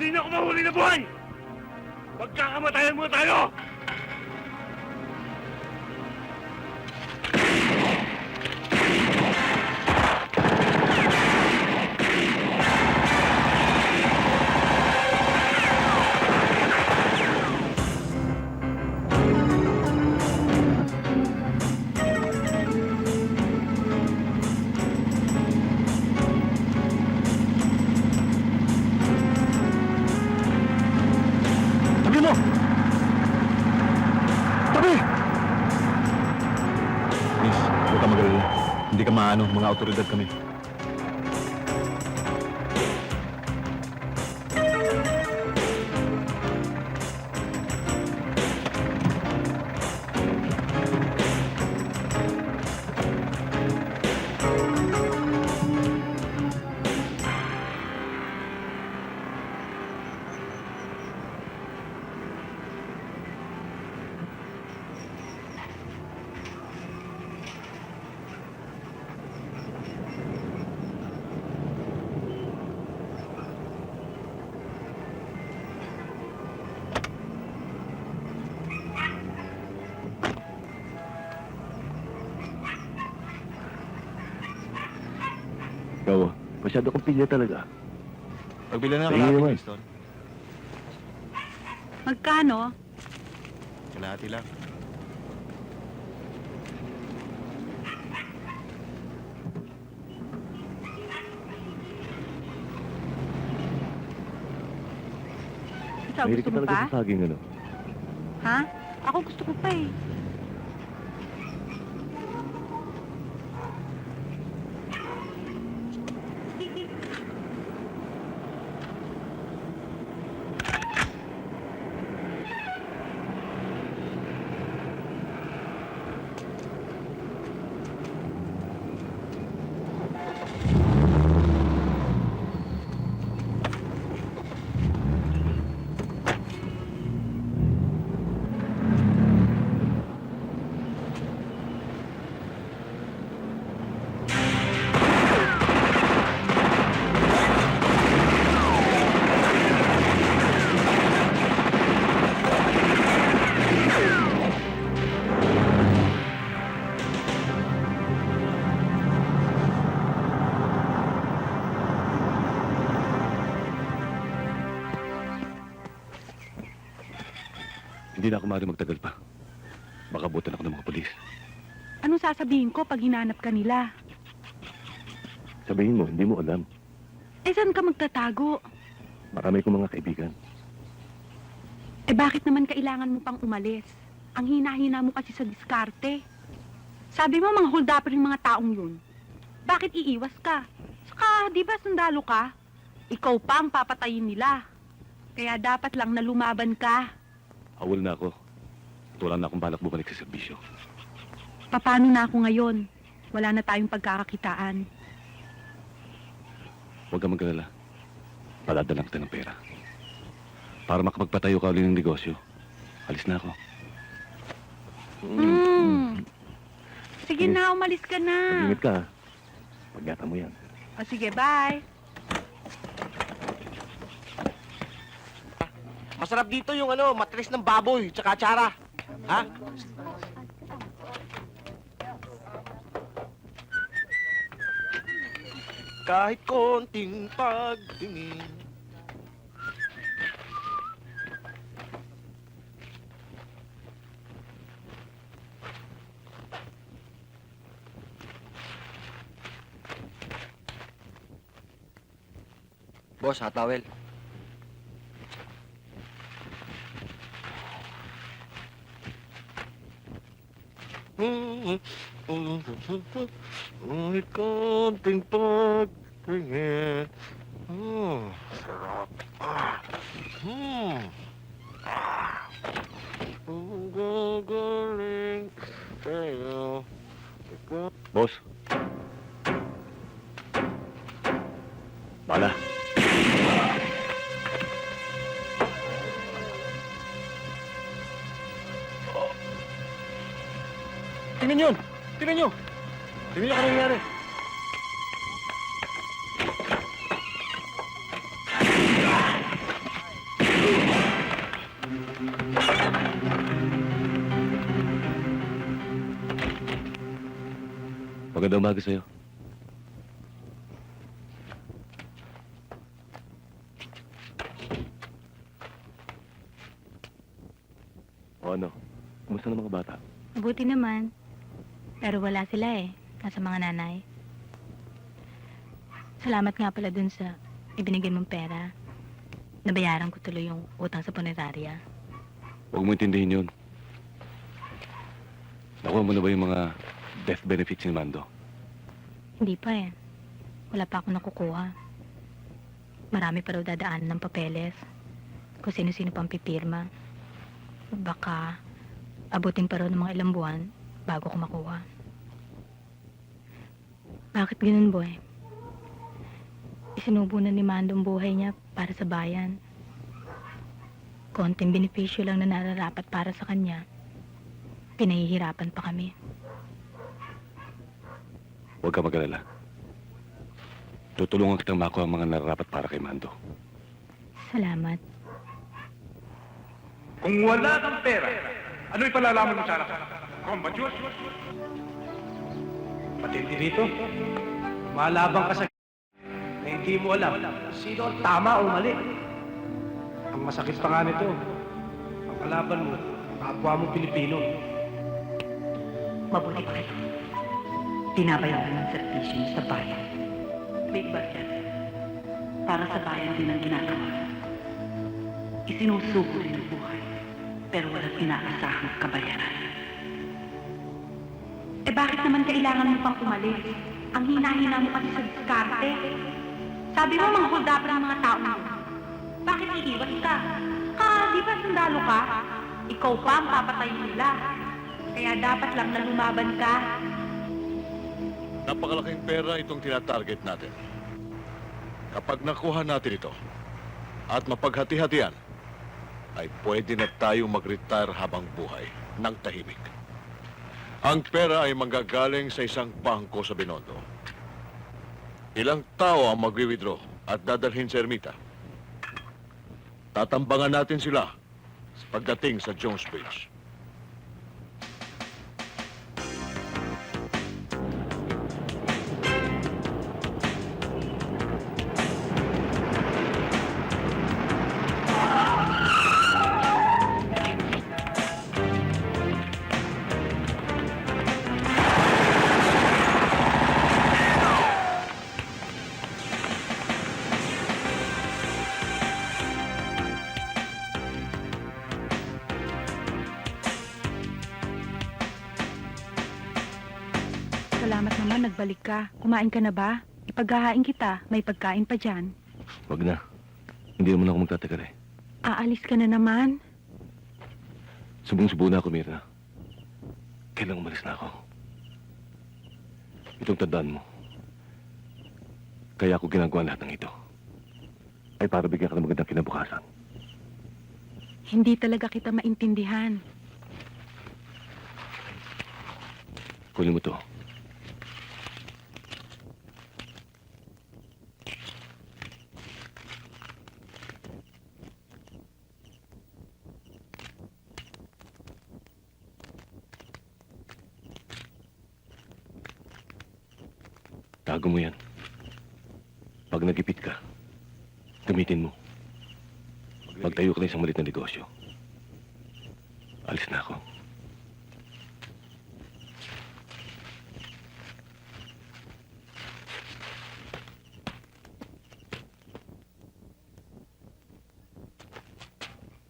Hindi na ako mahuli na buhay! Magkakamatayan muna tayo! Ka maano, mga otoridad kami. Ikaw, masyado kong pilya talaga. Pagbili na Sige kalahati, naman. Kristen. Magkano? Kalahati lang. Ikaw, Mahilig gusto ka mo talaga pa? sa saging, ano? Ha? Ako gusto ko pa eh. Maaari magtagal pa. Baka butan ako ng mga polis. Anong sasabihin ko pag hinanap ka nila? Sabihin mo, hindi mo alam. Eh, saan ka magtatago? Marami kong mga kaibigan. Eh, bakit naman kailangan mo pang umalis? Ang hina-hina mo kasi sa diskarte. Sabi mo, mga holdapper yung mga taong yun. Bakit iiwas ka? Saka, di ba sundalo ka? Ikaw pa ang papatayin nila. Kaya dapat lang na lumaban ka. Awal na ako. At wala na akong balak bumalik sa serbisyo. Paano na ako ngayon? Wala na tayong pagkakakitaan. Huwag kang mag-alala. Paladalan kita ng pera. Para makapagpatayo ka uli ng negosyo. Alis na ako. Hmm. Sige na, umalis ka na. Mag-ingat ka. Pagyata mo yan. O sige, bye. Masarap dito yung ano, matris ng baboy, tsaka tsara. Ha? Kahit konting pagtingin. Boss, ha, towel. Kahit konting pagtingin. Hmm, sarap. Hmm. Ang gagaling sa'yo. Boss. Tingnan yun! Tingnan nyo! Tingnan nyo kung ano nangyari. Magandang umaga sa'yo. O ano? Kumusta na mga bata? Mabuti naman. Pero wala sila eh. Nasa mga nanay. Salamat nga pala dun sa ibinigay mong pera. Nabayaran ko tuloy yung utang sa punerarya. Huwag mo intindihin yun. Nakuha mo na ba yung mga death benefits ni Mando? Hindi pa eh. Wala pa ako nakukuha. Marami pa raw dadaanan ng papeles. Kung sino-sino pang pipirma. Baka abutin pa raw ng mga ilang buwan bago ko makuha. Bakit ganun, boy? Isinubo na ni Mando ang buhay niya para sa bayan. Konting benepisyo lang na nararapat para sa kanya. Pinahihirapan pa kami. Huwag ka mag-alala. Tutulungan kitang makuha ang mga nararapat para kay Mando. Salamat. Kung wala kang pera, ano ipalalaman mo sa anak? Kombadyos? Matindi rito. Malabang ka sa na hindi mo alam sino ang tama o mali. Ang masakit pa nga nito, ang kalaban mo, kapwa mo Pilipino. Mabuti pa kayo. Binabayaran ng servisyo niyo sa bayan. Big budget. Para sa bayan din ang ginagawa. Isinusuko rin ang buhay. Pero walang inaasahang kabayaran. Bakit naman kailangan mo pang umalis? Ang hina-hina mo kasi sa diskarte. Sabi mo mga holdapper ang mga tao mo. Bakit iiwas ka? Ka, di ba sundalo ka? Ikaw pa ang papatayin nila. Kaya dapat lang na lumaban ka. Napakalaking pera itong tinatarget natin. Kapag nakuha natin ito at mapaghati-hatian, ay pwede na tayo mag-retire habang buhay ng tahimik. Ang pera ay manggagaling sa isang bangko sa Binondo. Ilang tao ang magwi-withdraw at dadalhin sa ermita. Tatambangan natin sila pagdating sa Jones Bridge. Salamat naman, nagbalik ka. Kumain ka na ba? Ipaghahain kita. May pagkain pa dyan. Huwag na. Hindi naman ako magtatagal eh. Aalis ka na naman. Subong-subo na ako, Mirna. Kailang umalis na ako. Itong tandaan mo. Kaya ako ginagawa lahat ng ito. Ay para bigyan ka ng magandang kinabukasan. Hindi talaga kita maintindihan. Kunin mo to. Tago mo yan. Pag nagipit ka, gamitin mo. Magtayo ka ng isang malit na negosyo. Alis na ako.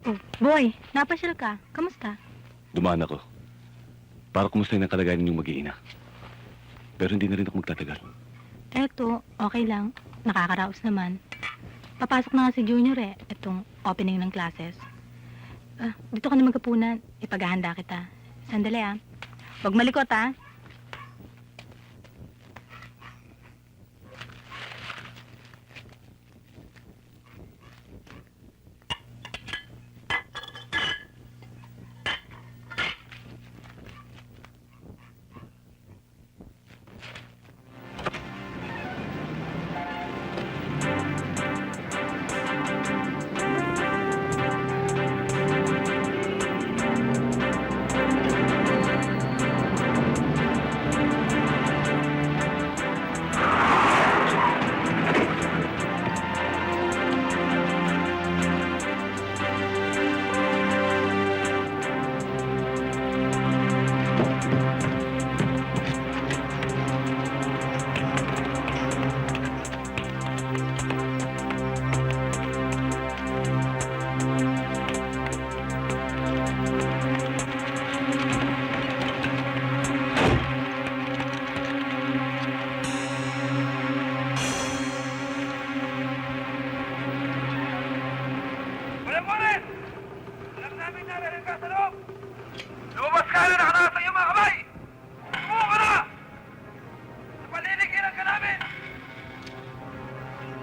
Oh, boy, napasyal ka. Kamusta? Dumaan ako. Para kumustahin ang kalagayan ninyong mag-iina. Pero hindi na rin ako magtatagal. Eto, okay lang. Nakakaraos naman. Papasok na nga si Junior eh. Itong opening ng classes. Ah, dito ka na magkapunan. Ipaghahanda kita. Sandali ah. Huwag malikot ah.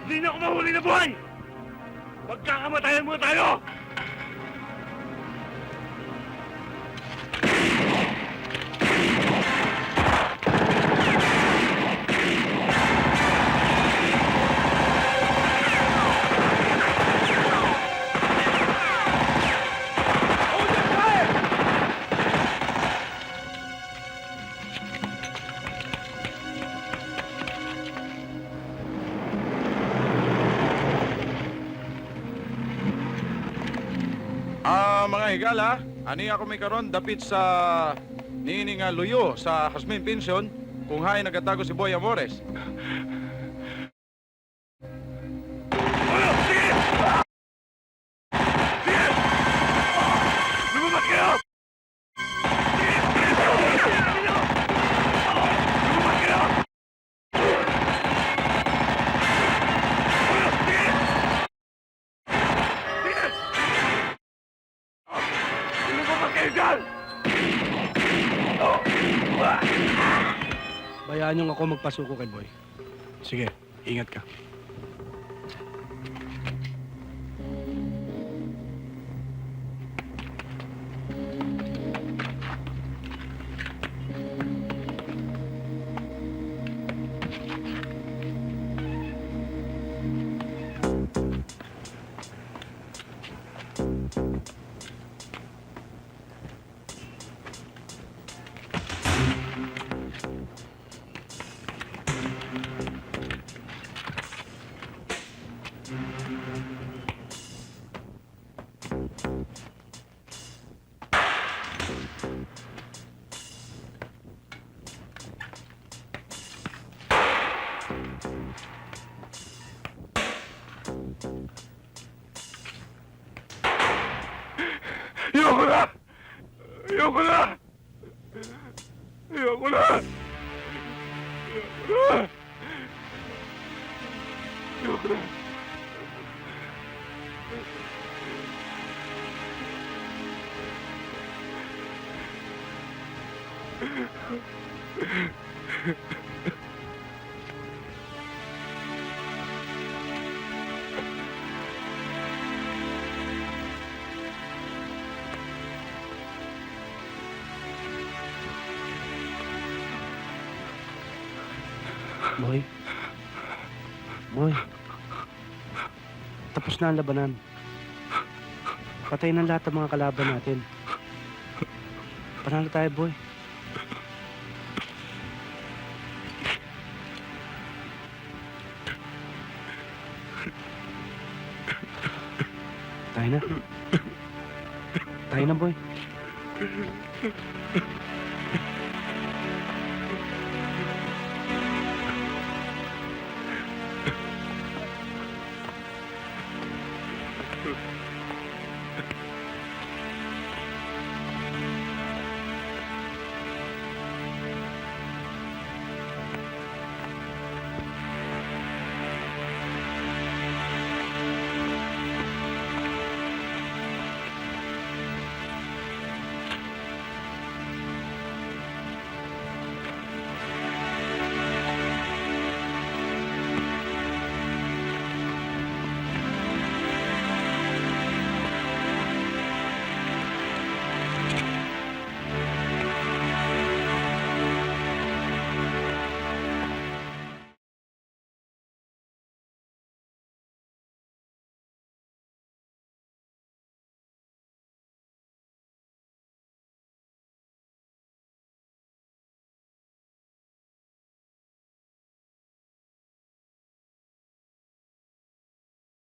Hindi na ako mahuli na buhay! Magkakamatayan muna tayo! Mga higala, ani ako may karon dapit sa nining nga luyo sa Hasmin Pension kung hay nagatago si Boy Amores. Bayaan niyong ako magpasuko kay Boy. Sige, ingat ka. Boy. Boy. Tapos na ang labanan. Patay na lahat ng mga kalaban natin. Panalo tayo, boy. Tayo na. Tayo na, boy.